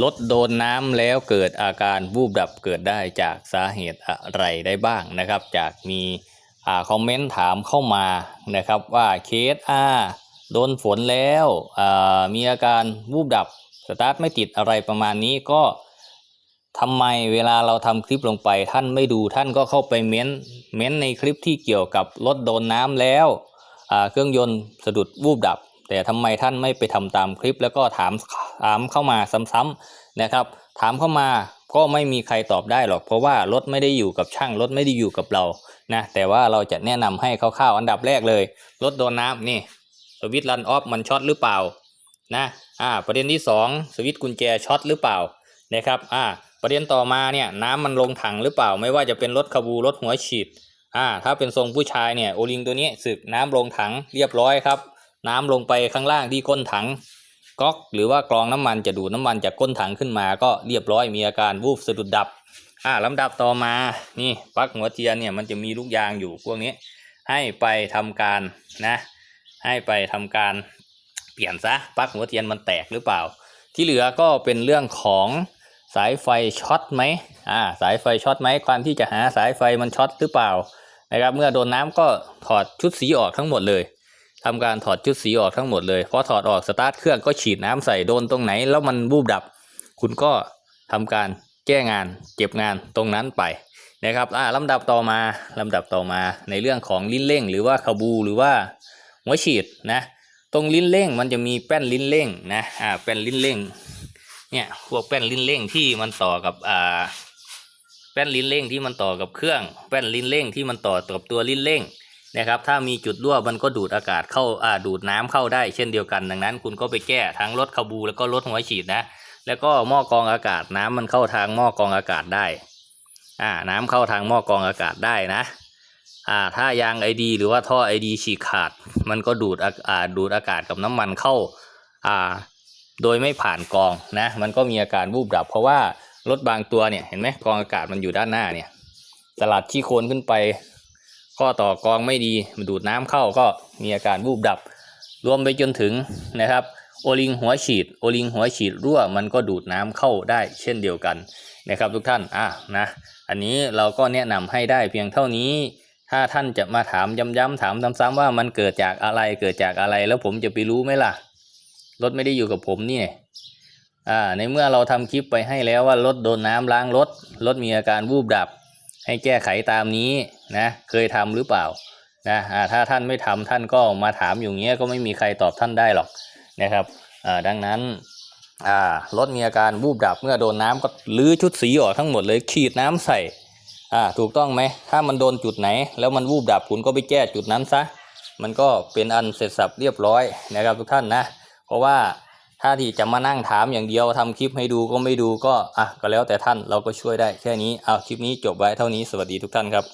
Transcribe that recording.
รถโดนน้ำแล้วเกิดอาการวูบดับเกิดได้จากสาเหตุอะไรได้บ้างนะครับ จากมีอ่าคอมเมนต์ถามเข้ามานะครับว่าเคสอาโดนฝนแล้วอ่ามีอาการวูบดับสตาร์ทไม่ติดอะไรประมาณนี้ก็ทำไมเวลาเราทำคลิปลงไปท่านไม่ดูท่านก็เข้าไปเม้นเม้นในคลิปที่เกี่ยวกับรถโดนน้ำแล้วเครื่องยนต์สะดุดวูบดับ แต่ทำไมท่านไม่ไปทำตามคลิป แล้วก็ถามถามเข้ามาซ้ำๆนะครับ ถามเข้ามาก็ไม่มีใครตอบได้หรอก เพราะว่ารถไม่ได้อยู่กับช่างรถไม่ได้อยู่กับเรานะแต่ว่าเราจะแนะนำให้คร่าวๆอันดับแรกเลย รถโดนน้ำนี่สวิตช์รันออฟมันช็อตหรือเปล่านะอ่าประเด็นที่สองสวิตช์กุญแจช็อตหรือเปล่านะครับอ่าประเด็นต่อมาเนี่ยน้ำมันลงถังหรือเปล่า ไม่ว่าจะเป็นรถคาบูรถหัวฉีดอ่าถ้าเป็นทรงผู้ชายเนี่ยโอลิงตัวนี้สึกน้ำลงถังเรียบร้อยครับ น้ำลงไปข้างล่างที่ก้นถังก๊อก หรือว่ากรองน้ำมันจะดูดน้ำมันจากก้นถังขึ้นมา ก็เรียบร้อยมีอาการวูบสะดุดดับอ่าลำดับต่อมานี่ปลั๊กหัวเทียนเนี่ยมันจะมีลูกยางอยู่พวกนี้ ให้ไปทำการนะให้ไปทำการเปลี่ยนซะปลั๊กหัวเทียนมันแตกหรือเปล่า ที่เหลือก็เป็นเรื่องของสายไฟช็อตไหมอ่าสายไฟช็อตไหมความที่จะหาสายไฟมันช็อตหรือเปล่านะครับเมื่อโดนน้ำก็ถอดชุดสีออกทั้งหมดเลย ทำการถอดชุดสีออกทั้งหมดเลยพอถอดออกสตาร์ทเครื่องก็ฉีดน้ำใส่โดนตรงไหน แล้วมันบูบดับ คุณก็ทำการแก้งานเก็บงานตรงนั้นไปนะครับอ่าลำดับต่อมาลำดับต่อมาในเรื่องของลิ้นเร่ง หรือว่าคาบูหรือว่าหัวฉีดนะ ตรงลิ้นเร่งมันจะมีแป้นลิ้นเร่งนะอ่าแป้นลิ้นเร่งเนี่ยพวกแป้นลิ้นเร่งที่มันต่อกับอ่าแป้นลิ้นเร่งที่มันต่อกับเครื่อง แป้นลิ้นเร่งที่มันต่อกับตัวลิ้นเร่ง นะครับถ้ามีจุดรั่วมันก็ดูดอากาศเข้าอ่าดูดน้ำเข้าได้เช่นเดียวกันดังนั้น คุณก็ไปแก้ทั้งรถคาบูแล้วก็รถหัวฉีดนะ แล้วก็หม้อกรองอากาศน้ำมันเข้าทางหม้อกรองอากาศได้อ่าน้ำเข้าทางหม้อกรองอากาศได้นะอ่าถ้ายางไอดีหรือว่าท่อไอดีฉีกขาด มันก็ดูดอาอ่าดูดอากาศกับน้ำมันเข้าอ่าโดยไม่ผ่านกองนะมันก็มีอาการวูบดับ เพราะว่ารถบางตัวเนี่ยเห็นไหมกองอากาศมันอยู่ด้านหน้าเนี่ยสลัดขี้โคลนขึ้นไป ข้อต่อกองไม่ดีมันดูดน้ำเข้าก็มีอาการวูบดับ รวมไปจนถึงนะครับโอลิงหัวฉีดโอลิงหัวฉีดรั่วมันก็ดูดน้ำเข้าได้เช่นเดียวกันนะครับทุกท่านอะนะอันนี้เราก็แนะนำให้ได้เพียงเท่านี้ ถ้าท่านจะมาถามย้ำๆถามซ้ำๆว่ามันเกิดจากอะไรเกิดจากอะไรแล้วผมจะไปรู้ไหมล่ะรถไม่ได้อยู่กับผมนี่อ่าในเมื่อเราทำคลิปไปให้แล้วว่ารถโดนน้ำล้างรถรถมีอาการวูบดับ ให้แก้ไขตามนี้นะเคยทำหรือเปล่านะถ้าท่านไม่ทำท่านก็มาถามอย่างเงี้ยก็ไม่มีใครตอบท่านได้หรอกนะครับดังนั้นรถมีอาการวูบดับเมื่อโดนน้ำก็ลื้อชุดสีออกทั้งหมดเลยขีดน้ำใส่ถูกต้องไหมถ้ามันโดนจุดไหน แล้วมันวูบดับคุณก็ไปแก้จุดนั้นซะมันก็เป็นอันเสร็จสับเรียบร้อยนะครับทุกท่านนะ เพราะว่า ถ้าที่จะมานั่งถามอย่างเดียวทำคลิปให้ดูก็ไม่ดูก็อะก็แล้วแต่ท่านเราก็ช่วยได้แค่นี้เอาคลิปนี้จบไว้เท่านี้สวัสดีทุกท่านครับ